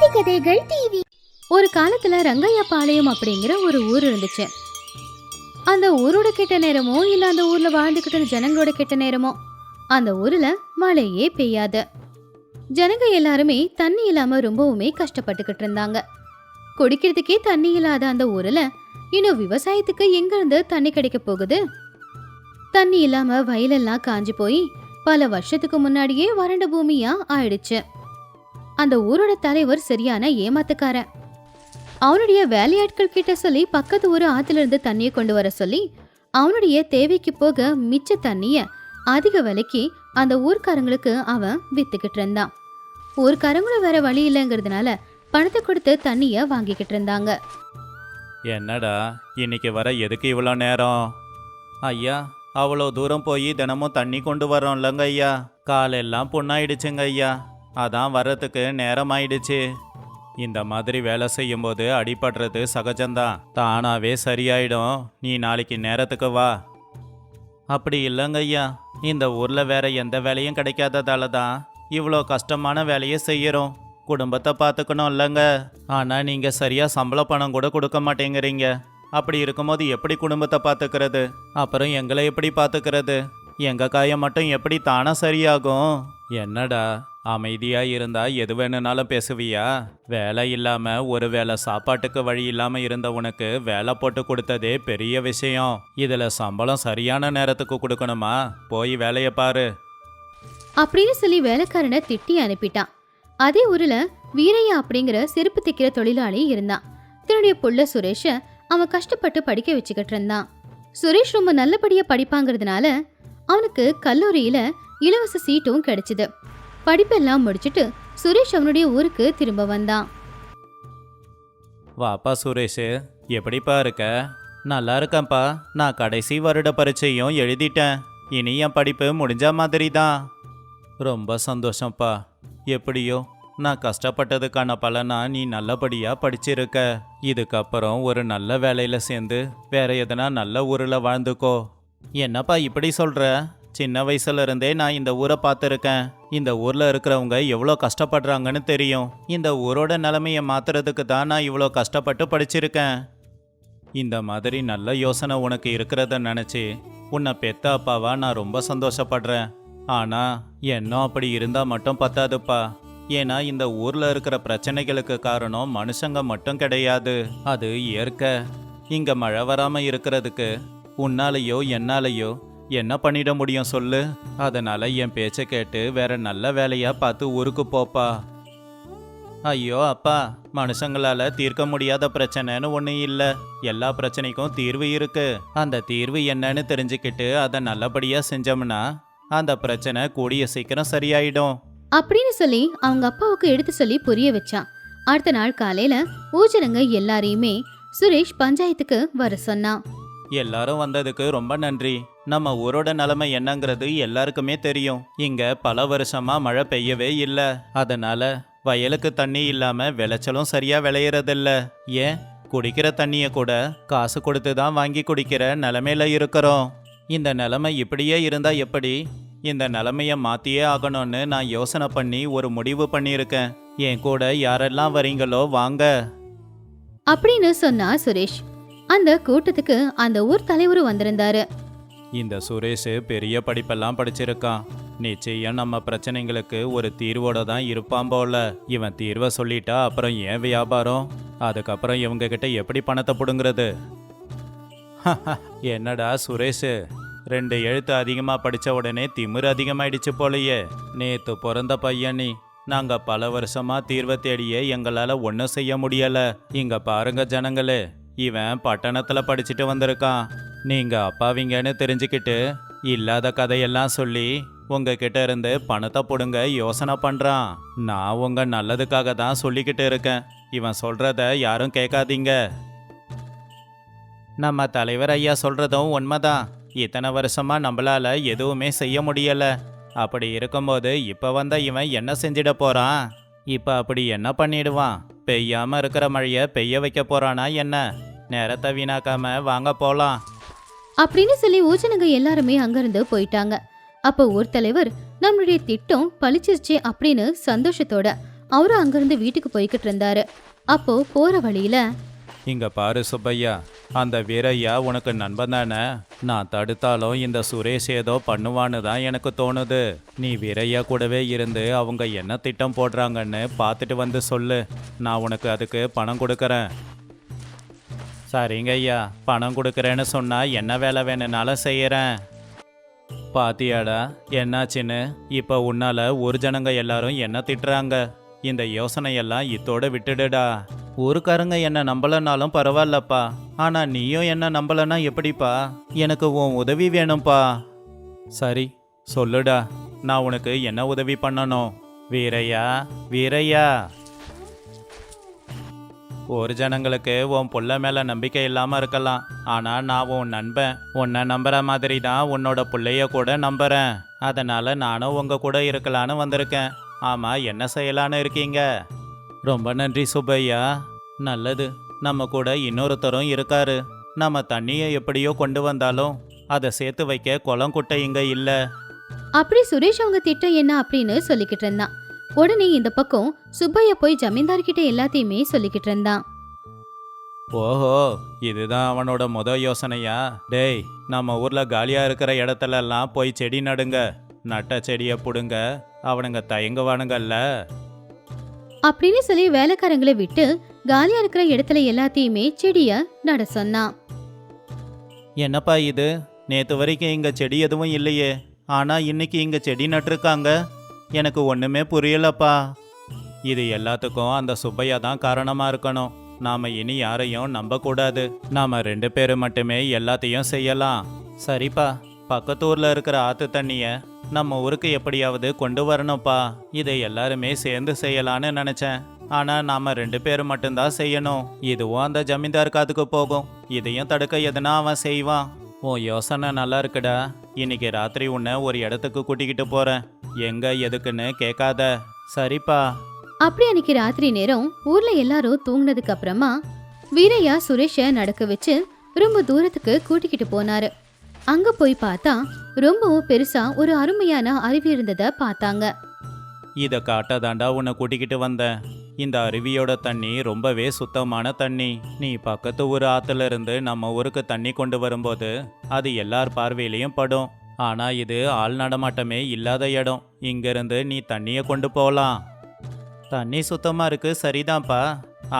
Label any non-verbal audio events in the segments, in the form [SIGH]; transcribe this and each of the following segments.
நீதி கதைகள் டிவி ஒரு காலத்துல ரங்கையா பாளையம் அப்படிங்கிற ஒரு ஊர் இருந்துச்சு. அந்த ஊரோட கெட்ட நேரமோ இல்ல அந்த ஊர்ல வாழ்ந்துகிட்டு இருந்த ஜனங்களோட கெட்ட நேரமோ அந்த ஊர்ல மழையே பெய்யாது. ஜனங்க எல்லாருமே தண்ணி இல்லாம ரொம்பவுமே கஷ்டப்பட்டுக்கிட்டு இருந்தாங்க. குடிக்கிறதுக்கே தண்ணி இல்லாத அந்த ஊர்ல இன்னும் விவசாயத்துக்கு எங்க இருந்து தண்ணி கிடைக்க போகுது? தண்ணி இல்லாம வயலெல்லாம் காஞ்சு போய் பல வருஷத்துக்கு முன்னாடியே வறண்ட பூமியா ஆயிடுச்சு. அந்த ஊரோட தலைவர் சரியான ஏமாத்துக்காரன். அவனுடைய வேலையாட்கள் கிட்ட சொல்லி பக்கத்து ஊர் ஆத்துல இருந்து தண்ணியை கொண்டு வர சொல்லி அவனுடைய தேவைக்கு போக மிச்ச தண்ணிய அதிக விலைக்கு அந்த ஊர்க்காரங்களுக்கு அவன் வித்துக்கிட்டு இருந்தான். ஊர்க்காரங்களும் வேற வழி இல்லைங்கிறதுனால பணத்தை கொடுத்து தண்ணிய வாங்கிக்கிட்டு இருந்தாங்க. என்னடா இன்னைக்கு வர எதுக்கு இவ்வளோ நேரம்? ஐயா அவ்வளோ தூரம் போய் தினமும் தண்ணி கொண்டு வரோம்லங்க ஐயா. காலெல்லாம் புண்ணாயிடுச்சுங்க ஐயா. அதான் வர்றதுக்கு நேரம் ஆயிடுச்சு இந்த மாதிரி வேலை செய்யும்போது அடிபடுறது சகஜம்தான். தானாவே சரியாயிடும். நீ நாளைக்கு நேரத்துக்கு வா. அப்படி இல்லைங்க ஐயா. இந்த ஊரில் வேற எந்த வேலையும் கிடைக்காததால தான் இவ்வளோ கஷ்டமான வேலையை செய்கிறோம் குடும்பத்தை பார்த்துக்கணும் இல்லைங்க. ஆனால் நீங்கள் சரியாக சம்பள பணம் கூட கொடுக்க மாட்டேங்கிறீங்க. அப்படி இருக்கும்போது எப்படி குடும்பத்தை பார்த்துக்கிறது? அப்புறம் எங்களை எப்படி பார்த்துக்கிறது? எங்கள் காயம் மட்டும் எப்படி தானா சரியாகும்? என்னடா? அமைதியா இருந்தா எது வேணும்னாலும் பேசுவியா? வேலை இல்லாம ஒரு வேளை சாப்பாட்டுக்கு வழி இல்லாம இருந்த உனக்கு வேலை போட்டு கொடுத்ததே பெரிய விஷயம். இதுல சம்பளம் சரியான நேரத்துக்கு கொடுக்கணுமா? போய் வேலையை பாரு. அப்படின்னு சொல்லி வேலைக்காரனை திட்டி அனுப்பிட்டான். அதே ஊர்ல வீரையா அப்படிங்கிற செருப்பு தைக்கிற தொழிலாளி இருந்தான். தன்னுடைய புள்ள சுரேஷ அவன் கஷ்டப்பட்டு படிக்க வச்சுக்கிட்டு இருந்தான். சுரேஷ் ரொம்ப நல்லபடியா படிப்பாங்கிறதுனால அவனுக்கு கல்லூரியில இலவச சீட்டும் கிடைச்சது. படிப்பெல்லாம் முடிச்சுட்டு சுரேஷ் அவனுடைய ஊருக்கு திரும்ப வந்தான். வாப்பா சுரேஷ் எப்படிப்பா இருக்க? நல்லா இருக்கேன்ப்பா. நான் கடைசி வருட பரீட்சையும் எழுதிட்டேன். இனி என் படிப்பு முடிஞ்ச மாதிரி தான் ரொம்ப சந்தோஷம்ப்பா. எப்படியோ நான் கஷ்டப்பட்டதுக்கான பலனா நீ நல்லபடியா படிச்சிருக்க. இதுக்கப்புறம் ஒரு நல்ல வேலையில சேர்ந்து வேற எதனா நல்ல ஊரில் வாழ்ந்துக்கோ. என்னப்பா இப்படி சொல்ற? சின்ன வயசுல இருந்தே நான் இந்த ஊரை பார்த்துருக்கேன். இந்த ஊரில் இருக்கிறவங்க எவ்வளோ கஷ்டப்படுறாங்கன்னு தெரியும். இந்த ஊரோட நிலைமையை மாத்துறதுக்கு தான் நான் இவ்வளோ கஷ்டப்பட்டு படிச்சிருக்கேன். இந்த மாதிரி நல்ல யோசனை உனக்கு இருக்கிறத நினச்சி உன்னை பெத்த அப்பாவா நான் ரொம்ப சந்தோஷப்படுறேன். ஆனால் எண்ணம் அப்படி இருந்தால் மட்டும் பத்தாதுப்பா. ஏன்னா இந்த ஊரில் இருக்கிற பிரச்சனைகளுக்கு காரணம் மனுஷங்க மட்டும் கிடையாது. அது இயற்கை. இங்கே மழை வராமல் இருக்கிறதுக்கு உன்னாலேயோ என்னாலேயோ என்ன பண்ணிட முடியும் சொல்லு? அதனால என் பேச்சை கேட்டு வேற நல்ல வேலையா பார்த்து ஊருக்கு போப்பா. ஐயோ அப்பா மனுஷங்களால தீர்க்க முடியாத பிரச்சனைன்னு ஒண்ணு இல்ல. எல்லா பிரச்சனைக்கும் தீர்வு இருக்கு. அந்த தீர்வு என்னன்னு தெரிஞ்சுக்கிட்டு அதை நல்லபடியா செஞ்சோம்னா அந்த பிரச்சனை கூடிய சீக்கிரம் சரியாயிடும். அப்படின்னு சொல்லி அவங்க அப்பாவுக்கு எடுத்து சொல்லி புரிய வச்சான். அடுத்த நாள் காலையில ஊஜனங்க எல்லாரையுமே சுரேஷ் பஞ்சாயத்துக்கு வர சொன்னான். எல்லாரும் வந்ததுக்கு ரொம்ப நன்றி. நம்ம ஊரோட நிலைமை என்னங்கிறது எல்லாருக்குமே தெரியும். இங்க பல வருஷமா மழை பெய்யவே இல்லை. அதனால வயலுக்கு தண்ணி இல்லாம விளைச்சலும் சரியா விளையறதில்ல. ஏன்? குடிக்கிற தண்ணியை கூட காசு கொடுத்து தான் வாங்கி குடிக்கிற நிலமையில இருக்கிறோம். இந்த நிலைமை இப்படியே இருந்தா எப்படி? இந்த நிலைமையை மாத்தியே ஆகணும்னு நான் யோசனை பண்ணி ஒரு முடிவு பண்ணியிருக்கேன். என் கூட யாரெல்லாம் வரீங்களோ வாங்க. அப்படின்னு சொன்னா சுரேஷ். அந்த கூட்டத்துக்கு அந்த ஊர் தலைவரும் வந்திருந்தாரு. இந்த சுரேஷ் பெரிய படிப்பெல்லாம் படிச்சிருக்கான். நிச்சயம் நம்ம பிரச்சனைங்களுக்கு ஒரு தீர்வோட தான் இருப்பான் போல. இவன் தீர்வை சொல்லிட்டா அப்புறம் ஏன் வியாபாரம்? அதுக்கப்புறம் இவங்க கிட்ட எப்படி பணத்தை புடுங்கிறது? [LAUGHS] என்னடா சுரேஷ்? ரெண்டு எழுத்து அதிகமாக படித்த உடனே திமிரு அதிகமாயிடுச்சு போலயே. நேற்று பிறந்த பையன் நீ. நாங்கள் பல வருஷமாக தீர்வை தேடியே எங்களால் ஒன்றும் செய்ய முடியலை. இங்கே பாருங்க ஜனங்களே. இவன் பட்டணத்தில் படிச்சுட்டு வந்திருக்கான். நீங்க அப்பாவிங்கன்னு தெரிஞ்சுக்கிட்டு இல்லாத கதையெல்லாம் சொல்லி உங்ககிட்ட இருந்து பணத்தை போடுங்க யோசனை பண்ணுறான் நான் உங்க நல்லதுக்காக தான் சொல்லிக்கிட்டு இருக்கேன். இவன் சொல்றத யாரும் கேட்காதீங்க. நம்ம தலைவர் ஐயா சொல்றதும் உண்மைதான். இத்தனை வருஷமா நம்மளால எதுவுமே செய்ய முடியல. அப்படி இருக்கும்போது இப்போ வந்த இவன் என்ன செஞ்சிட போறான்? இப்போ அப்படி என்ன பண்ணிடுவான்? பெய்யாம இருக்கிற மழையை பெய்ய வைக்க போறானா என்ன? நேரத்தை வீணாக்காம வாங்க போலாம். அப்படின்னு சொல்லி ஊஜனங்க எல்லாருமே அங்கிருந்து போயிட்டாங்க. அப்போ ஊர் தலைவர் நம்மளுடைய திட்டம் பழிச்சிருச்சு அப்படின்னு சந்தோஷத்தோட அவரும் அங்கிருந்து வீட்டுக்கு போய்கிட்டு இருந்தாரு. அப்போ போற வழியில இங்க பாரு சுப்பையா அந்த வீரையா உனக்கு நண்பன் தானே? நான் தடுத்தாலும் இந்த சுரேஷ் ஏதோ பண்ணுவான்னு தான் எனக்கு தோணுது. நீ வீரையா கூடவே இருந்து அவங்க என்ன திட்டம் போடுறாங்கன்னு பார்த்துட்டு வந்து சொல்லு. நான் உனக்கு அதுக்கு பணம் கொடுக்கறேன். சரிங்க ஐயா பணம் கொடுக்குறேன்னு சொன்னா என்ன வேலை வேணும்னாலும் செய்யறேன். பாத்தியாடா என்னாச்சுன்னு? இப்போ உன்னால ஒரு ஜனங்க எல்லாரும் என்ன திட்டுறாங்க? இந்த யோசனையெல்லாம் இத்தோட விட்டுடுடா. ஊருக்காரங்க என்ன நம்பலனாலும் பரவாயில்லப்பா. ஆனா நீயும் என்ன நம்பலன்னா எப்படிப்பா? எனக்கு உன் உதவி வேணும்ப்பா சரி சொல்லுடா. நான் உனக்கு என்ன உதவி பண்ணணும்? வீரையா வீரையா. ஒரு ஜனங்களுக்கு உன் புள்ள மேல நம்பிக்கை இல்லாம இருக்கலாம். ஆனா நான் உன் நண்பன். உன்னை நம்புற மாதிரி தான் உன்னோட புள்ளைய கூட நம்புறேன். அதனால நானும் உங்க கூட இருக்கலான்னு வந்திருக்கேன். ஆமா என்ன செய்யலான்னு இருக்கீங்க? ரொம்ப நன்றி சுப்பையா. நல்லது. நம்ம கூட இன்னொருத்தரும் இருக்காரு. நம்ம தண்ணியை எப்படியோ கொண்டு வந்தாலும் அதை சேர்த்து வைக்க குளம் குட்டை இங்க இல்ல. அப்படி சுரேஷ் அவங்க திட்டம் என்ன அப்படின்னு சொல்லிக்கிட்டு இருந்தான். உடனே இந்த பக்கம் சுப்பையா போய் ஜமீன்தார் கிட்ட எல்லாத்தையுமே சொல்லிக்கிட்டு இருந்தான். ஓஹோ இதுதான் அவனோட முத யோசனையா? டேய் நம்ம ஊர்ல காலியா இருக்கிற இடத்துல எல்லாம் போய் செடி நடுங்க. நட்ட செடியை புடுங்க. அவனுங்க தயங்குவானுங்கல்ல. அப்படின்னு சொல்லி வேலைக்காரங்களை விட்டு காலியா இருக்கிற இடத்துல எல்லாத்தையுமே செடிய நட சொன்னான். என்னப்பா இது? நேத்து வரைக்கும் இங்க செடி எதுவும் இல்லையே. ஆனா இன்னைக்கு இங்க செடி நட்டிருக்காங்க. எனக்கு ஒன்றுமே புரியலப்பா. இது எல்லாத்துக்கும் அந்த சுப்பையா தான் காரணமாக இருக்கணும். நாம இனி யாரையும் நம்பக்கூடாது. நாம ரெண்டு பேரும் மட்டுமே எல்லாத்தையும் செய்யலாம். சரிப்பா பக்கத்து இருக்கிற ஆத்து தண்ணிய நம்ம ஊருக்கு எப்படியாவது கொண்டு வரணும்ப்பா. இதை எல்லாருமே சேர்ந்து செய்யலான்னு நினைச்சேன். ஆனா நாம ரெண்டு பேரும் மட்டும்தான் செய்யணும். இதுவும் அந்த ஜமீன்தார் காதுக்கு போகும். இதையும் தடுக்க எதுனா அவன் செய்வான். உன் யோசனை நல்லா இருக்குடா. இன்னைக்கு ராத்திரி உன்னை ஒரு இடத்துக்கு கூட்டிக்கிட்டு போறேன். எங்க எதுக்குன்னு கேட்காத. சரிப்பா. அப்படி அன்னைக்கு ராத்திரி நேரம் ஊர்ல எல்லாரும் தூங்குனதுக்கு அப்புறமா வீரையா சுரேஷ நடக்க வச்சு ரொம்ப தூரத்துக்கு கூட்டிக்கிட்டு போனாரு. அங்க போய் பார்த்தா ரொம்பவும் பெருசா ஒரு அருமையான அருவி இருந்தத பார்த்தாங்க. இதை காட்டதாண்டா உன்னை கூட்டிக்கிட்டு வந்தேன். இந்த அருவியோட தண்ணி ரொம்பவே சுத்தமான தண்ணி. நீ பக்கத்து ஊர் ஆத்துல இருந்து நம்ம ஊருக்கு தண்ணி கொண்டு வரும்போது அது எல்லார் பார்வையிலையும் படும். ஆனா இது ஆள் நடமாட்டமே இல்லாத இடம். இங்கிருந்து நீ தண்ணியை கொண்டு போகலாம் தண்ணி சுத்தமா இருக்கு சரிதான்ப்பா.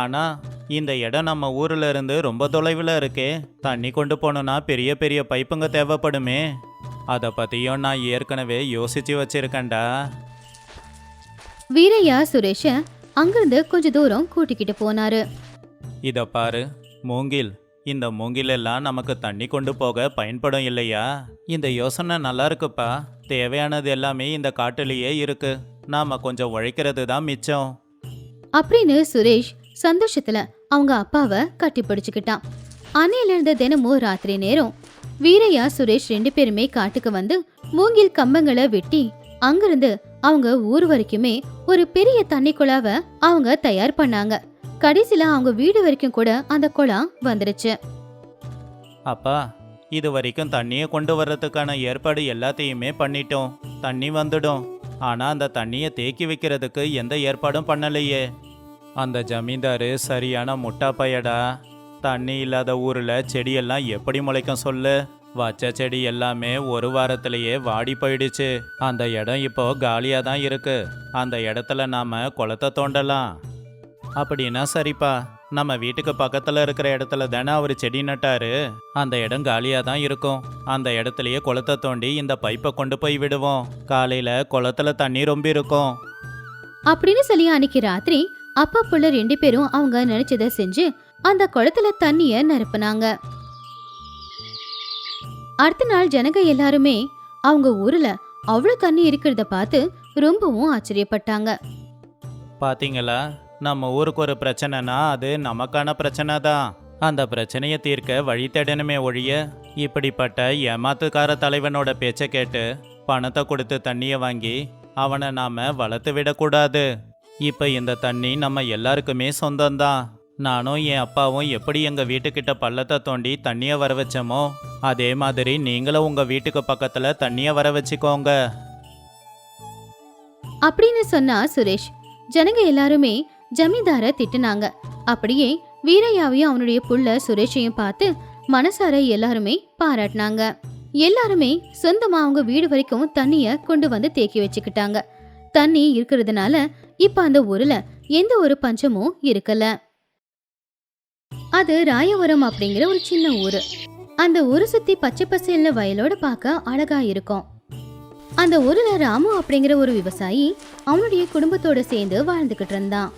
ஆனா இந்த இடம் நம்ம ஊர்ல இருந்து ரொம்ப தொலைவில் இருக்கே. தண்ணி கொண்டு போகணும்னா பெரிய பெரிய பைப்புங்க தேவைப்படுமே. அதை பத்தியும் நான் ஏற்கனவே யோசிச்சு வச்சிருக்கேன்டா. வீரையா சுரேஷ அங்கிருந்து கொஞ்ச தூரம் கூட்டிக்கிட்டு போனாரு. இத பாரு மூங்கில். இந்த மூங்கில் எல்லாம் நமக்கு தண்ணி கொண்டு போக பயன்படும் இல்லையா? இந்த யோசனை நல்லா இருக்குப்பா. தேவையானது எல்லாமே இந்த காட்டுலயே இருக்கு. நாம கொஞ்சம் உழைக்கிறது தான் மிச்சம். அப்படின்னு சுரேஷ் சந்தோஷத்துல அவங்க அப்பாவை கட்டி பிடிச்சுக்கிட்டான். அன்னையில இருந்து தினமும் ராத்திரி நேரம் வீரையா சுரேஷ் ரெண்டு பேருமே காட்டுக்கு வந்து மூங்கில் கம்பங்களை வெட்டி அங்கிருந்து அவங்க ஊர் வரைக்குமே ஒரு பெரிய தண்ணி குழாவை அவங்க தயார் பண்ணாங்க. கடைசியில அவங்க வீடு வரைக்கும் கூட அந்த குளம் வந்துருச்சு. அப்பா இது வரைக்கும் தண்ணியை கொண்டு வர்றதுக்கான ஏற்பாடு எல்லாத்தையுமே பண்ணிட்டோம். தண்ணி வந்துடும். ஆனா அந்த தண்ணியை தேக்கி வைக்கிறதுக்கு எந்த ஏற்பாடும் பண்ணலையே. அந்த ஜமீன்தாரு சரியான முட்டா பையடா தண்ணி இல்லாத ஊர்ல செடியெல்லாம் எப்படி முளைக்கும் சொல்லு. வச்ச செடி எல்லாமே ஒரு வாரத்திலேயே வாடி போயிடுச்சு. அந்த இடம் இப்போ காலியாக தான் இருக்கு. அந்த இடத்துல நாம குளத்தை தோண்டலாம். அப்படின்னா சரிப்பா. நம்ம வீட்டுக்கு பக்கத்தில் இருக்கிற இடத்துல தானே அவர் செடி நட்டாரு. அந்த இடம் காலியாக தான் இருக்கும். அந்த இடத்துலயே குளத்தை தோண்டி இந்த பைப்பை கொண்டு போய் விடுவோம். காலையில குளத்துல தண்ணி ரொம்ப இருக்கும். அப்படின்னு சொல்லி அன்னைக்கு ராத்திரி அப்பா புள்ள ரெண்டு பேரும் அவங்க நினைச்சதை செஞ்சு அந்த குளத்துல தண்ணிய நிரப்புனாங்க. அடுத்த நாள் ஜனங்க எல்லாருமே அவங்க ஊர்ல அவ்வளவு தண்ணி இருக்கிறத பார்த்து ரொம்பவும் ஆச்சரியப்பட்டாங்க. பாத்தீங்களா? நம்ம ஊருக்கு ஒரு பிரச்சனைனா அது நமக்கான பிரச்சனை தான். அந்த பிரச்சனையை தீர்க்க வழி தேடணுமே ஒழிய இப்படிப்பட்ட ஏமாத்துக்கார தலைவனோட பேச்சை கேட்டு பணத்தை கொடுத்து தண்ணியை வாங்கி அவனை நாம வளர்த்து விடக்கூடாது. இப்ப இந்த தண்ணி நம்ம எல்லாருக்குமே சொந்தம்தான். நானும் என் அப்பாவும் எப்படி எங்கள் வீட்டுக்கிட்ட பள்ளத்தை தோண்டி தண்ணியை வர வச்சோமோ அதே மாதிரி நீங்களும் உங்கள் வீட்டுக்கு பக்கத்தில் தண்ணியை வர வச்சுக்கோங்க. அப்படின்னு சொன்னா சுரேஷ். ஜனங்க எல்லாருமே ஜமீன்தார திட்டுனாங்க. அப்படியே வீரையாவையும் அவனுடைய புள்ள சுரேஷையும் பார்த்து மனசார எல்லாருமே பாராட்டினாங்க. எல்லாருமே சொந்தமா அவங்க வீடு வரைக்கும் தண்ணிய கொண்டு வந்து தேக்கி வச்சுக்கிட்டாங்க. தண்ணி இருக்கிறதுனால இப்ப அந்த ஊர்ல எந்த ஒரு பஞ்சமும் இருக்கல. அது ராயவரம் அப்படிங்கிற ஒரு சின்ன ஊரு. அந்த ஊரை சுத்தி பச்சை பசேல்னு வயலோட பார்க்க அழகா இருக்கும். அந்த ஊர்ல ராமு அப்படிங்கிற ஒரு விவசாயி அவனுடைய குடும்பத்தோட சேர்ந்து வாழ்ந்துகிட்டு இருந்தான்.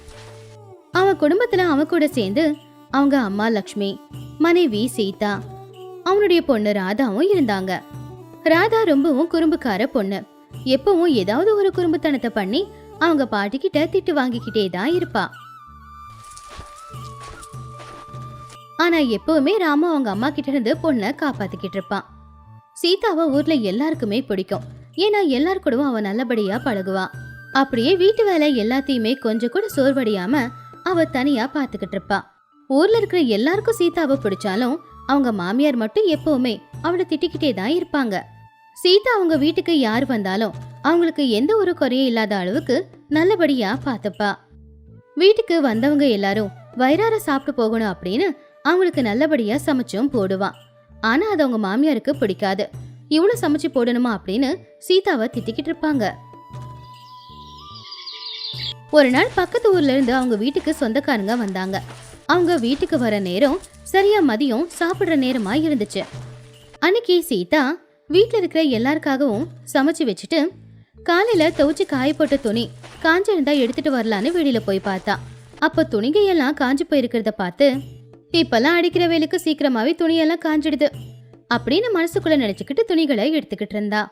அவன் குடும்பத்துல அவன் கூட சேர்ந்து அவங்க அம்மா லக்ஷ்மி மனைவி சீதா அவனுடைய பொண்ணு ராதாவும் இருந்தாங்க. ராதா ரொம்பவும் குறும்புக்கார பொண்ணு. எப்பவும் ஏதாவது ஒரு குறும்புத்தனத்தை பண்ணி அவங்க பாட்டிக்கிட்ட திட்டு வாங்கிக்கிட்டே தான் இருப்பா. ஆனா எப்பவுமே ராமு அவங்க அம்மா கிட்ட இருந்து பொண்ணை காப்பாத்திக்கிட்டு இருப்பான். சீதாவை ஊர்ல எல்லாருக்குமே பிடிக்கும். ஏன்னா எல்லார் கூடவும் அவ நல்லபடியா பழகுவா அப்படியே வீட்டு வேலை எல்லாத்தையுமே கொஞ்சம் கூட சோர்வடையாம அவ தனியா பாத்துக்கிட்டு இருப்பா. ஊர்ல இருக்கிற எல்லாருக்கும் சீதாவை பிடிச்சாலும் அவங்க மாமியார் மட்டும் எப்பவுமே அவளை திட்டிக்கிட்டே தான் இருப்பாங்க. சீதா அவங்க வீட்டுக்கு யார் வந்தாலும் அவங்களுக்கு எந்த ஒரு குறையும் இல்லாத அளவுக்கு நல்லபடியா பாத்துப்பா வீட்டுக்கு வந்தவங்க எல்லாரும் வயிறார சாப்பிட்டு போகணும் அப்படின்னு அவங்களுக்கு நல்லபடியா சமைச்சும் போடுவான். ஆனா அது அவங்க மாமியாருக்கு பிடிக்காது. இவ்வளோ சமைச்சு போடணுமா அப்படின்னு சீதாவை திட்டிக்கிட்டு இருப்பாங்க. ஒரு நாள் பக்கத்து ஊர்ல இருந்து அவங்க வீட்டுக்கு சொந்தக்காரங்க வந்தாங்க. அவங்க வீட்டுக்கு வர நேரம் சரியா மதியம் சாப்பிடுற நேரமா இருந்துச்சு. அன்னைக்கு சீதா வீட்டில் இருக்கிற எல்லாருக்காகவும் சமைச்சு வச்சுட்டு காலையில துவைச்சு காய போட்ட துணி காஞ்சிருந்தா எடுத்துட்டு வரலான்னு வெளியில போய் பார்த்தா. அப்ப துணிகை எல்லாம் காஞ்சு போயிருக்கிறத பார்த்து இப்பெல்லாம் அடிக்கிற வேலைக்கு சீக்கிரமாவே துணியெல்லாம் காஞ்சிடுது அப்படின்னு மனசுக்குள்ள நினைச்சுக்கிட்டு துணிகளை எடுத்துக்கிட்டு இருந்தா.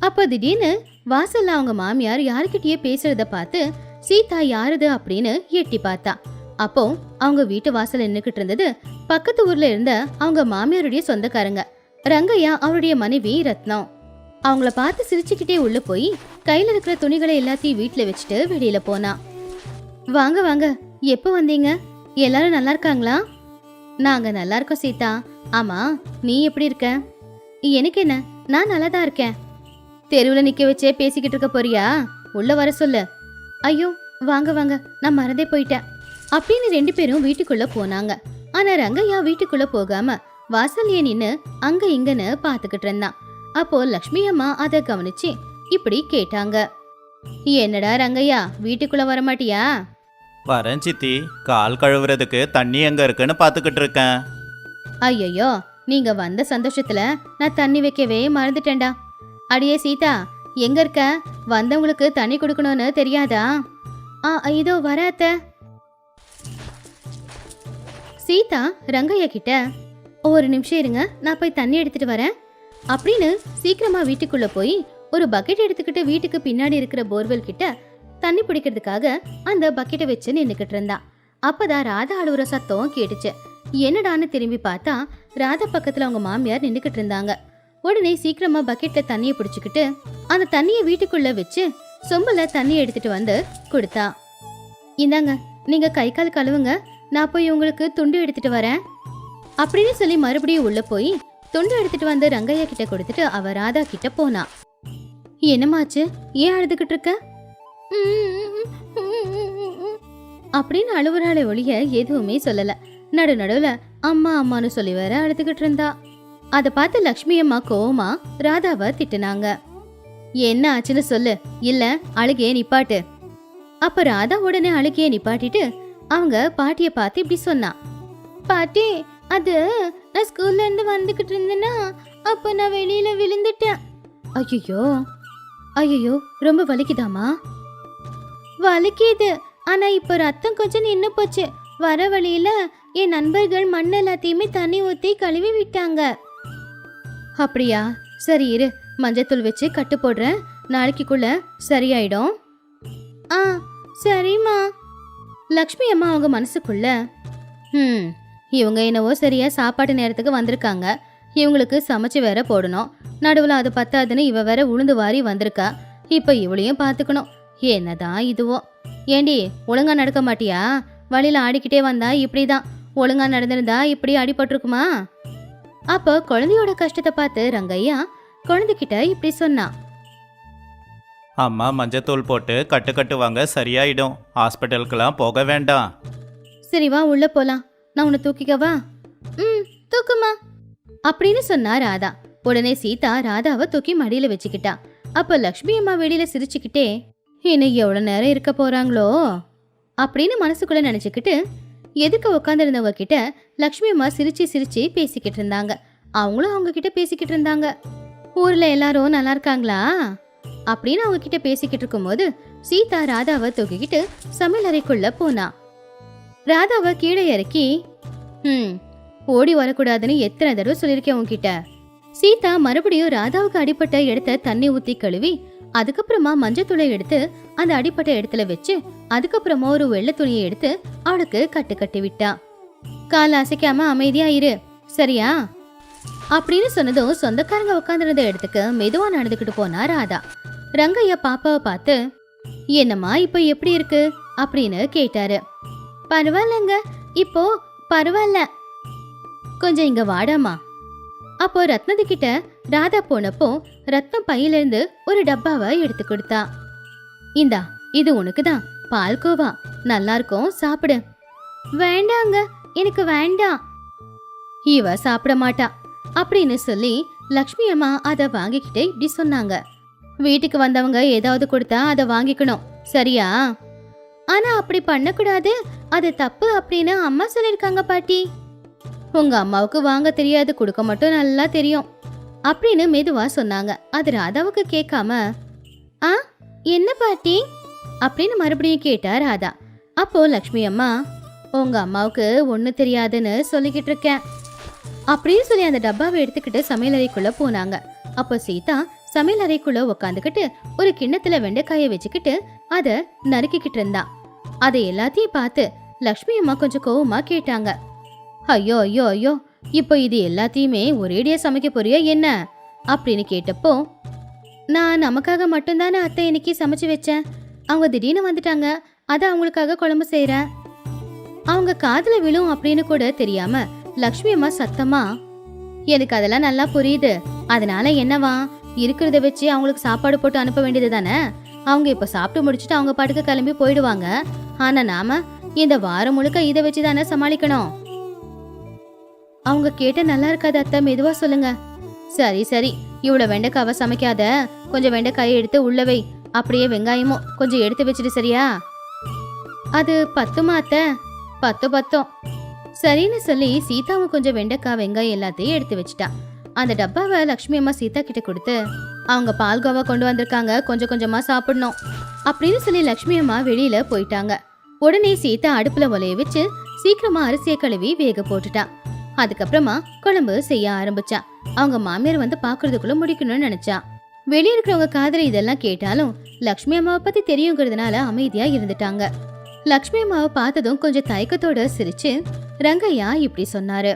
அப்ப திடீர்னு வாசல்ல அவங்க மாமியார் யாருக்கிட்டயே பேசுறத பார்த்து சீதா யாருது? அப்படின்னு எட்டி பார்த்தா. அப்போ அவங்க வீட்டு வாசல் நின்னுக்கிட்டு இருந்தது பக்கத்து ஊர்ல இருந்த அவங்க மாமியாருடைய சொந்தக்காரங்க ரங்கையா அவருடைய மனைவி ரத்னம் அவங்கள பார்த்து சிரிச்சுக்கிட்டே உள்ள போய் கையில இருக்கிற துணிகளை எல்லாத்தையும் வீட்டுல வச்சுட்டு வெளியில போனா. வாங்க வாங்க எப்போ வந்தீங்க? எல்லாரும் நல்லா இருக்காங்களா? நாங்க நல்லா இருக்கோம் சீதா. ஆமா நீ எப்படி இருக்க? எனக்கு என்ன? நான் நல்லா தான் இருக்கேன். தெருவில் நிக்க வச்சே பேசிக்கிட்டு இருக்க போறியா? உள்ள வர சொல்லு. ஐயோ வாங்க வாங்க. நான் மறந்தே போயிட்டேன். அப்படின்னு ரெண்டு பேரும் வீட்டுக்குள்ள போனாங்க. ஆனா ரங்கையா வீட்டுக்குள்ள போகாம வாசல்லையே நின்று அங்க இங்கன்னு பாத்துக்கிட்டு இருந்தான். அப்போ லக்ஷ்மி அம்மா அதை கவனிச்சு இப்படி கேட்டாங்க. என்னடா ரங்கையா வீட்டுக்குள்ள வர மாட்டியா வரேன் சித்தி கால் கழுவுறதுக்கு தண்ணி எங்க இருக்குன்னு பார்த்துக்கிட்டு இருக்கேன். ஐயையோ நீங்க வந்த சந்தோஷத்துல நான் தண்ணி வைக்கவே மறந்துட்டேன்டா. அடியே சீதா எங்க இருக்க? வந்தவங்களுக்கு தண்ணி கொடுக்கணும்னு தெரியாதா? ஆ இதோ வராத்த சீதா ரங்கையா கிட்ட ஒரு நிமிஷம் இருங்க நான் போய் தண்ணி எடுத்துட்டு வரேன். அப்படின்னு சீக்கிரமா வீட்டுக்குள்ள போய் ஒரு பக்கெட் எடுத்துக்கிட்டு வீட்டுக்கு பின்னாடி இருக்கிற போர்வெல் கிட்ட தண்ணி பிடிக்கிறதுக்காக அந்த பக்கெட்டை வச்சு நின்றுக்கிட்டு இருந்தா. அப்பதான் ராதா அழுவுற சத்தம் கேட்டுச்சு. என்னடான்னு திரும்பி பார்த்தா ராதா பக்கத்துல அவங்க மாமியார் நின்றுக்கிட்டு இருந்தாங்க. உடனே சீக்கிரமா பக்கெட்ல தண்ணியை பிடிச்சுக்கிட்டு அந்த தண்ணியை வீட்டுக்குள்ள வச்சு சொம்புல தண்ணி எடுத்துட்டு வந்து கொடுத்தா. இந்தாங்க நீங்க கை கால் கழுவுங்க. நான் போய் உங்களுக்கு துண்டு எடுத்துட்டு வரேன். அப்படின்னு சொல்லி மறுபடியும் உள்ள போய் துண்டு எடுத்துட்டு வந்து ரங்கையா கிட்ட கொடுத்துட்டு அவ ராதா கிட்ட போனா. என்னமாச்சு ஏன் அழுதுகிட்டு இருக்க? அப்படின்னு அழுவுறாளே ஒழிய எதுவுமே சொல்லல. நடு நடுவுல அம்மா அம்மான்னு சொல்லி வேற அழுதுகிட்டு இருந்தா. அதை பார்த்து லக்ஷ்மி அம்மா கோவமா ராதாவை திட்டுனாங்க. என்ன ஆச்சுன்னு சொல்லு. இல்ல அழுகையே நிப்பாட்டு. அப்ப ராதா உடனே அழுகையே நிப்பாட்டிட்டு அவங்க பாட்டிய பார்த்து இப்படி சொன்னா. பாட்டி அது நான் ஸ்கூல்ல இருந்து வந்துகிட்டு இருந்தேன்னா அப்ப நான் வெளியில விழுந்துட்டேன். ஐயோ ஐயோ ரொம்ப வலிக்குதாமா வலிக்குது. ஆனா இப்போ ரத்தம் கொஞ்சம் நின்று போச்சு. வர வழியில என் நண்பர்கள் மண் எல்லாத்தையுமே தண்ணி ஊற்றி கழுவி விட்டாங்க. அப்படியா? சரி இரு. மஞ்சத்தூள் வச்சு கட்டு போடுறேன். நாளைக்குள்ள சரியாயிடும். ஆ சரிம்மா. லக்ஷ்மி அம்மா அவங்க மனசுக்குள்ள ம் இவங்க என்னவோ சரியா சாப்பாட்டு நேரத்துக்கு வந்திருக்காங்க. இவங்களுக்கு சமைச்சு வேற போடணும். நடுவில் அது பத்தாதுன்னு இவ வேற உளுந்து வாரி வந்திருக்கா. இப்போ இவளையும் பார்த்துக்கணும் என்னதான் இதுவோ? ஏண்டி ஒழுங்கா நடக்க மாட்டியா? வழியில ஆடிக்கிட்டே வந்தா இப்படிதான். ஒழுங்கா நடந்திருந்தா இப்படி அடிபட்டிருக்குமா? அப்போ குழந்தையோட கஷ்டத்தை பார்த்து ரங்கையா குழந்தைகிட்ட இப்படி சொன்னா. அம்மா மஞ்சத்தூள் போட்டு கட்டு கட்டுவாங்க சரியாயிடும். ஹாஸ்பிட்டலுக்கெல்லாம் போக வேண்டாம். சரி வா உள்ள போலாம். நான் உன்னை தூக்கிக்கவா ம் தூக்குமா அப்படின்னு சொன்னா ராதா. உடனே சீதா ராதாவை தூக்கி மடியில வச்சுக்கிட்டா. அப்ப லக்ஷ்மி அம்மா வெளியில சிரிச்சுக்கிட்டே இன்னும் எவ்வளோ நேரம் இருக்க போகிறாங்களோ அப்படின்னு மனசுக்குள்ளே நினச்சிக்கிட்டு எதுக்கு உட்காந்துருந்தவங்க கிட்ட லக்ஷ்மி அம்மா சிரிச்சு சிரிச்சு பேசிக்கிட்டு இருந்தாங்க. அவங்களும் அவங்க கிட்ட பேசிக்கிட்டு இருந்தாங்க. ஊர்ல எல்லாரும் நல்லா இருக்காங்களா? அப்படின்னு அவங்க கிட்ட பேசிக்கிட்டு இருக்கும்போது சீதா ராதாவை தூக்கிக்கிட்டு சமையல் அறைக்குள்ள போனா. ராதாவை கீழே இறக்கி ம் ஓடி வரக்கூடாதுன்னு எத்தனை தடவை சொல்லியிருக்கேன் உங்ககிட்ட சீதா மறுபடியும் ராதாவுக்கு அடிப்பட்ட இடத்த தண்ணி ஊத்தி கழுவி அதுக்கப்புறமா மஞ்சத்தூளை எடுத்து அந்த அடிப்பட்ட இடத்துல வச்சு அதுக்கப்புறமா ஒரு வெள்ளை துணியை எடுத்து அவளுக்கு கட்டு கட்டி விட்டா. கால அசைக்காம அமைதியா இரு. சரியா? அப்படின்னு சொன்னதும் சொந்தக்காரங்க உட்காந்துருந்த இடத்துக்கு மெதுவா நடந்துக்கிட்டு போனா ராதா. ரங்கையா பாப்பாவை பார்த்து என்னம்மா இப்போ எப்படி இருக்கு? அப்படின்னு கேட்டாரு. பரவாயில்லங்க இப்போ பரவாயில்ல. கொஞ்சம் இங்க வாடாமா அப்போ ரத்னதி கிட்ட ராதா போனப்போ ரத்னம் பையிலிருந்து ஒரு டப்பாவை எடுத்து கொடுத்தா. இந்தா இது உனக்கு தான் பால்கோவா நல்லா இருக்கும் சாப்பிடு. வேண்டாங்க எனக்கு வேண்டாம். இவ சாப்பிட மாட்டா. அப்படின்னு சொல்லி லக்ஷ்மி அம்மா அதை வாங்கிக்கிட்டு இப்படி சொன்னாங்க. வீட்டுக்கு வந்தவங்க ஏதாவது கொடுத்தா அதை வாங்கிக்கணும். சரியா? ஆனா அப்படி பண்ணக்கூடாது. அது தப்பு அப்படின்னு அம்மா சொல்லியிருக்காங்க பாட்டி. உங்க அம்மாவுக்கு வாங்க தெரியாது. கொடுக்க மட்டும் நல்லா தெரியும். அப்படின்னு மெதுவா சொன்னாங்க. அது ராதாவுக்கு கேட்காம ஆ என்ன பாட்டி? அப்படின்னு மறுபடியும் கேட்டா ராதா. அப்போ லக்ஷ்மி அம்மா உங்க அம்மாவுக்கு ஒண்ணு தெரியாதுன்னு சொல்லிக்கிட்டு இருக்கேன். அப்படின்னு சொல்லி அந்த டப்பாவை எடுத்துக்கிட்டு சமையல் அறைக்குள்ள போனாங்க. அப்போ சீதா சமையல் அறைக்குள்ள உக்காந்துக்கிட்டு ஒரு கிண்ணத்துல வெண்டைக்காயை வச்சுக்கிட்டு அதை நறுக்கிக்கிட்டு இருந்தா. அதை எல்லாத்தையும் பார்த்து லக்ஷ்மி அம்மா கொஞ்சம் கோவமா கேட்டாங்க. ஐயோ ஐயோ ஐயோ இப்போ இது எல்லாத்தையுமே ஒரேடியா சமைக்க போறியா என்ன? அப்படின்னு கேட்டப்போ நான் நமக்காக மட்டும்தானே அத்தை இன்னைக்கு சமைச்சு வச்சேன். அவங்க திடீர்னு வந்துட்டாங்க. அதை அவங்களுக்காக குழம்பு செய்கிறேன் அவங்க காதில் விழும் அப்படின்னு கூட தெரியாம லக்ஷ்மி அம்மா சத்தமா எனக்கு அதெல்லாம் நல்லா புரியுது. அதனால என்னவா? இருக்கிறத வச்சு அவங்களுக்கு சாப்பாடு போட்டு அனுப்ப வேண்டியது தானே? அவங்க இப்ப சாப்பிட்டு முடிச்சுட்டு அவங்க பாட்டுக்கு கிளம்பி போயிடுவாங்க. ஆனா நாம இந்த வாரம் முழுக்க இதை வச்சு தானே சமாளிக்கணும். அவங்க கேட்ட நல்லா இருக்காது அத்தை. மெதுவா சொல்லுங்க. சரி சரி. இவ்வளவு வெண்டைக்காவை சமைக்காத. கொஞ்சம் வெண்டைக்காயை எடுத்து உள்ள வை. அப்படியே வெங்காயமும் கொஞ்சம் எடுத்து வச்சுட்டு சரியா? அது பத்துமா அத்தை? பத்து பத்தும் சரின்னு சொல்லி சீதாவும் கொஞ்சம் வெண்டைக்காய் வெங்காயம் எல்லாத்தையும் எடுத்து வச்சுட்டா. அந்த டப்பாவை லக்ஷ்மி அம்மா சீதா கிட்ட கொடுத்து அவங்க பால்கோவா கொண்டு வந்திருக்காங்க. கொஞ்சம் கொஞ்சமா சாப்பிடணும். அப்படின்னு சொல்லி லக்ஷ்மி அம்மா வெளியில போயிட்டாங்க. உடனே சீதா அடுப்புல ஒலைய வச்சு சீக்கிரமா அரிசியை கழுவி வேக போட்டுட்டான் அதுக்கப்புறமா குழம்பு செய்ய ஆரம்பிச்சா. அவங்க மாமியார் வந்து பாக்குறதுக்குள்ள முடிக்கணும்னு நினைச்சா. வெளிய இருக்கிறவங்க காதல இதெல்லாம் கேட்டாலும் லக்ஷ்மி அம்மாவை பத்தி தெரியுங்கிறதுனால அமைதியா இருந்துட்டாங்க. லக்ஷ்மி அம்மாவை பார்த்ததும் கொஞ்சம் தயக்கத்தோட சிரிச்சு ரங்கையா இப்படி சொன்னாரு.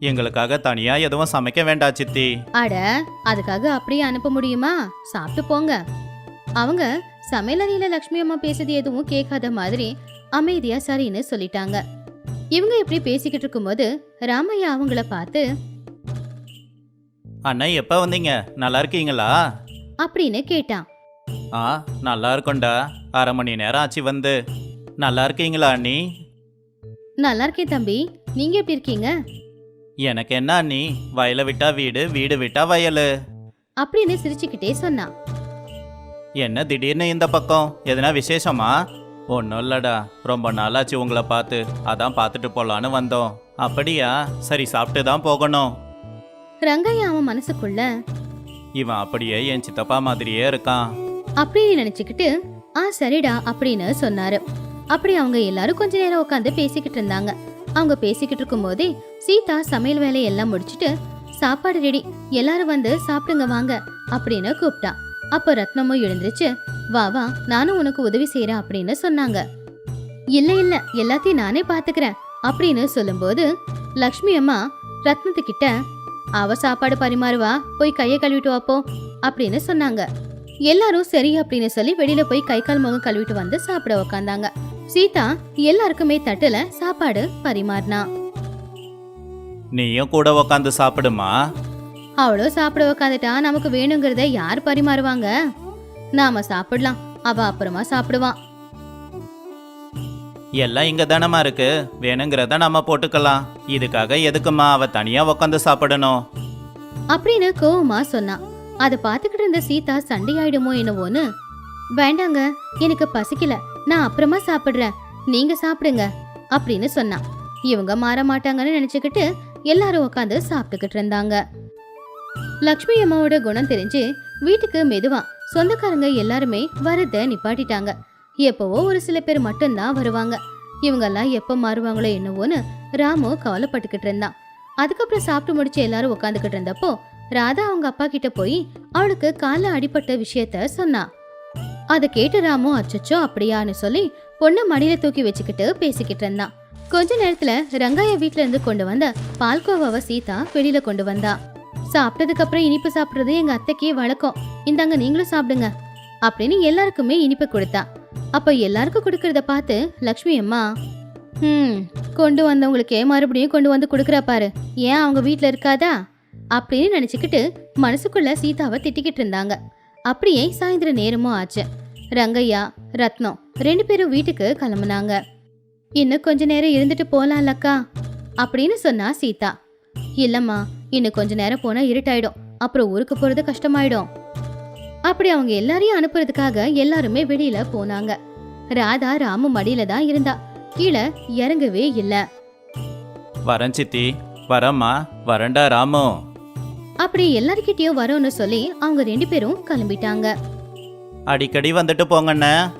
எங்களுக்காக தனியா எதுவும் சமைக்க வேண்டாம் சித்தி. அட அதுக்காக அப்படியே அனுப்ப முடியுமா? சாப்பிட்டு போங்க. அவங்க சமையலறையில லக்ஷ்மி அம்மா பேசுறது எதுவும் கேட்காத மாதிரி அமைதியா சரின்னு சொல்லிட்டாங்க. இவங்க இப்படி பேசிக்கிட்டு இருக்கும்போது ராமையா அவங்கள பார்த்து அண்ணா எப்ப வந்தீங்க? நல்லா இருக்கீங்களா? அப்படின்னு கேட்டான் ஆ நல்லா இருக்கோண்டா அரை மணி நேரம் ஆச்சு வந்து. நல்லா இருக்கீங்களா அண்ணி? நல்லா இருக்கேன் தம்பி. நீங்க எப்படி இருக்கீங்க? எனக்கு என்ன அண்ணி? வயலை விட்டா வீடு வீடு விட்டா வயலு. அப்படின்னு சிரிச்சுக்கிட்டே சொன்னான் என்ன திடீர்னு இந்த பக்கம்? எதுனா விசேஷமா? ஒன்றும் இல்லடா. ரொம்ப நாளாச்சு உங்களை பார்த்து. அதான் பார்த்துட்டு போலான்னு வந்தோம். அப்படியா? சரி சாப்பிட்டு தான் போகணும். ரங்கையா அவன் மனசுக்குள்ள இவன் அப்படியே என் சித்தப்பா மாதிரியே இருக்கான். அப்படின்னு நினைச்சுக்கிட்டு ஆ சரிடா அப்படின்னு சொன்னாரு. அப்படி அவங்க எல்லாரும் கொஞ்ச நேரம் உட்காந்து பேசிக்கிட்டு இருந்தாங்க. அவங்க பேசிக்கிட்டு இருக்கும்போதே சீதா சமையல் வேலையெல்லாம் முடிச்சிட்டு சாப்பாடு ரெடி எல்லாரும் வந்து சாப்பிடுங்க வாங்க அப்படின்னு கூப்பிட்டா. அப்ப ரத்னமும் எழுந்திருச்சு வா வா நானும் உனக்கு உதவி செய்யறேன் அப்படின்னு சொன்னாங்க. இல்ல இல்ல எல்லாத்தையும் நானே பாத்துக்கிறேன் அப்படின்னு சொல்லும்போது லக்ஷ்மி அம்மா ரத்னத்துக்கிட்ட அவ சாப்பாடு பரிமாறுவா போய் கையை கழுவிட்டு வாப்போ அப்படின்னு சொன்னாங்க. எல்லாரும் சரி அப்படின்னு சொல்லி வெளியில போய் கை கால் முகம் கழுவிட்டு வந்து சாப்பிட உக்காந்தாங்க. சீதா எல்லாருக்குமே தட்டுல சாப்பாடு பரிமாறினா. நீயும் கூட உக்காந்து சாப்பிடுமா? அவளோ சாப்பிட உக்காந்துட்டா நமக்கு வேணுங்கிறத யார் பரிமாறுவாங்க? நாம சாப்பிடலாம். அவ அப்புறமா சாப்பிடுவான் எல்லாம் இங்க தானம்மா இருக்கு. வேணுங்கிறத நம்ம போட்டுக்கலாம். இதுக்காக எதுக்குமா அவ தனியா உக்காந்து சாப்பிடணும்? அப்படின்னு கோவமா சொன்னான் அதை பார்த்துக்கிட்டு இருந்த சீதா சண்டையாயிடுமோ என்னவோன்னு வேண்டாங்க எனக்கு பசிக்கல. நான் அப்புறமா சாப்பிடுறேன். நீங்க சாப்பிடுங்க அப்படின்னு சொன்னான் இவங்க மாற மாட்டாங்கன்னு நினைச்சுக்கிட்டு எல்லாரும் உட்காந்து சாப்பிட்டுக்கிட்டு இருந்தாங்க. லக்ஷ்மி அம்மாவோட குணம் தெரிஞ்சு வீட்டுக்கு மெதுவா சொந்தக்காரங்க எல்லாருமே வரத நிப்பாட்டிட்டாங்க. எப்பவோ ஒரு சில பேர் மட்டும்தான் வருவாங்க. இவங்கெல்லாம் எப்போ மாறுவாங்களோ என்னவோன்னு ராமு கவலைப்பட்டுக்கிட்டு இருந்தான். அதுக்கப்புறம் சாப்பிட்டு முடிச்சு எல்லாரும் உட்காந்துக்கிட்டு இருந்தப்போ ராதா அவங்க அப்பா கிட்ட போய் அவளுக்கு காலில் அடிபட்ட விஷயத்த சொன்னா. அதை கேட்டு ராமு அச்சச்சோ அப்படியான்னு சொல்லி பொண்ணை மடியில தூக்கி வச்சுக்கிட்டு பேசிக்கிட்டு இருந்தான். கொஞ்ச நேரத்துல ரங்காய வீட்ல இருந்து கொண்டு வந்த பால்கோவாவை சீதா வெளியில கொண்டு வந்தா. சாப்பிட்டதுக்கு அப்புறம் இனிப்பு சாப்பிடுறது எங்க அத்தைக்கே வழக்கம். இந்தாங்க நீங்களும் சாப்பிடுங்க. அப்படின்னு எல்லாருக்குமே இனிப்பு கொடுத்தா. அப்ப எல்லாருக்கும் கொடுக்கறத பார்த்து லக்ஷ்மி அம்மா ம் கொண்டு வந்தவங்களுக்கே மறுபடியும் கொண்டு வந்து கொடுக்குறா பாரு. ஏன் அவங்க வீட்டில் இருக்காதா? அப்படின்னு நினச்சிக்கிட்டு மனசுக்குள்ள சீதாவை திட்டிக்கிட்டு இருந்தாங்க. அப்படியே சாயந்தர நேரமும் ஆச்சு. ரங்கையா ரத்னம் ரெண்டு பேரும் வீட்டுக்கு கிளம்புனாங்க. இன்னும் கொஞ்ச நேரம் இருந்துட்டு போலாம்லக்கா அப்படின்னு சொன்னா சீதா. இல்லம்மா இன்னும் கொஞ்ச நேரம் போனா இருட்டாயிடும். அப்புறம் ஊருக்கு போறது கஷ்டமாயிடும். அப்படி அவங்க எல்லாரையும் அனுப்புறதுக்காக எல்லாருமே வெளியில போனாங்க. ராதா ராமு மடியில தான் இருந்தா. கீழே இறங்கவே இல்ல. வரேன் சித்தி. வரம்மா. வரண்டா ராமு. அப்படி எல்லார்கிட்டயும் வரோன்னு சொல்லி அவங்க ரெண்டு பேரும் கிளம்பிட்டாங்க. அடிக்கடி வந்துட்டு போங்கண்ணே.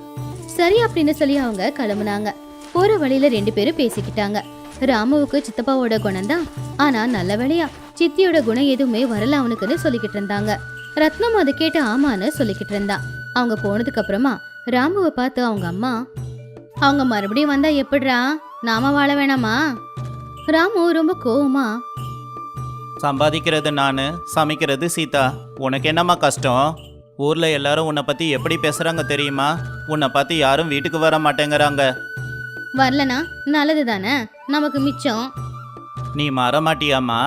சரி அப்படின்னு சொல்லி அவங்க கிளம்புனாங்க. போற வழியில ரெண்டு பேரும் பேசிக்கிட்டாங்க. ராமுவுக்கு சித்தப்பாவோட குணம் தான் ஆனா நல்ல வேளையா சித்தியோட குணம் எதுவுமே வரல அவனுக்குன்னு சொல்லிக்கிட்டு இருந்தாங்க. ரத்னம் அதை கேட்டு ஆமான்னு சொல்லிக்கிட்டு இருந்தா. அவங்க போனதுக்கு அப்புறமா ராமுவை பார்த்து அவங்க அம்மா அவங்க மறுபடியும் வந்தா எப்படிரா நாம வாழ வேணாமா? ராமு ரொம்ப கோவமா சம்பாதிக்கிறது நானு சமைக்கிறது சீதா. உனக்கு என்னம்மா கஷ்டம்? ஊர்ல எல்லாரும் உன்னை பத்தி எப்படி பேசுறாங்க தெரியுமா? உன்னை பார்த்து யாரும் வீட்டுக்கு வர மாட்டேங்கிறாங்க. வரலனா? நல்லது தானே நமக்கு மிச்சம். நீ மாற மாட்டியாம்மா.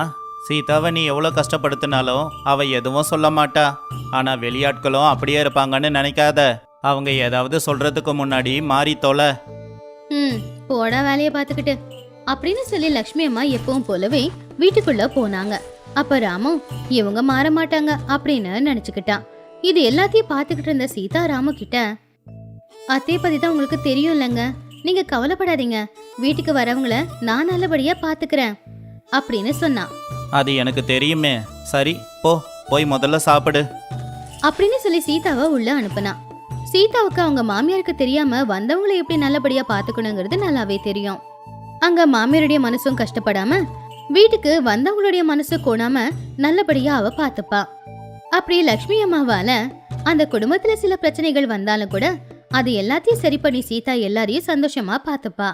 சீதாவை நீ எவ்வளோ கஷ்டப்படுத்தினாலும் அவ எதுவும் சொல்ல மாட்டா. ஆனா வெளியாட்களும் அப்படியே இருப்பாங்கன்னு நினைக்காத. அவங்க ஏதாவது சொல்றதுக்கு முன்னாடி மாறி தொலை. ம் போடா வேலையை பார்த்துக்கிட்டு. அப்படின்னு சொல்லி லக்ஷ்மி அம்மா எப்பவும் போலவே வீட்டுக்குள்ள போனாங்க. அப்ப ராமு இவங்க மாற மாட்டாங்க அப்படின்னு நினைச்சுக்கிட்டான் இது எல்லாத்தையும் பார்த்துக்கிட்டு இருந்த சீதா ராமு கிட்ட அத்தைய பத்தி தான் உங்களுக்கு தெரியும் இல்லைங்க. நீங்க கவலைப்படாதீங்க. வீட்டுக்கு வரவங்கள நான் நல்லபடியா பாத்துக்கிறேன் அப்படின்னு சொன்னான் அது எனக்கு தெரியுமே. சரி போ போய் முதல்ல சாப்பிடு. அப்படின்னு சொல்லி சீதாவை உள்ள அனுப்புனான் சீதாவுக்கு அவங்க மாமியாருக்கு தெரியாம வந்தவங்களை எப்படி நல்லபடியா பாத்துக்கணுங்கிறது நல்லாவே தெரியும். அங்க மாமியாருடைய மனசும் கஷ்டப்படாம வீட்டுக்கு வந்தவங்களுடைய மனசு கோணாம நல்லபடியா அவ பாத்துப்பா அப்படி லக்ஷ்மி அம்மாவால அந்த குடும்பத்துல சில பிரச்சனைகள் வந்தாலும் கூட அது எல்லாத்தையும் சரி பண்ணி சீதா எல்லாரையும் சந்தோஷமா பாத்துப்பா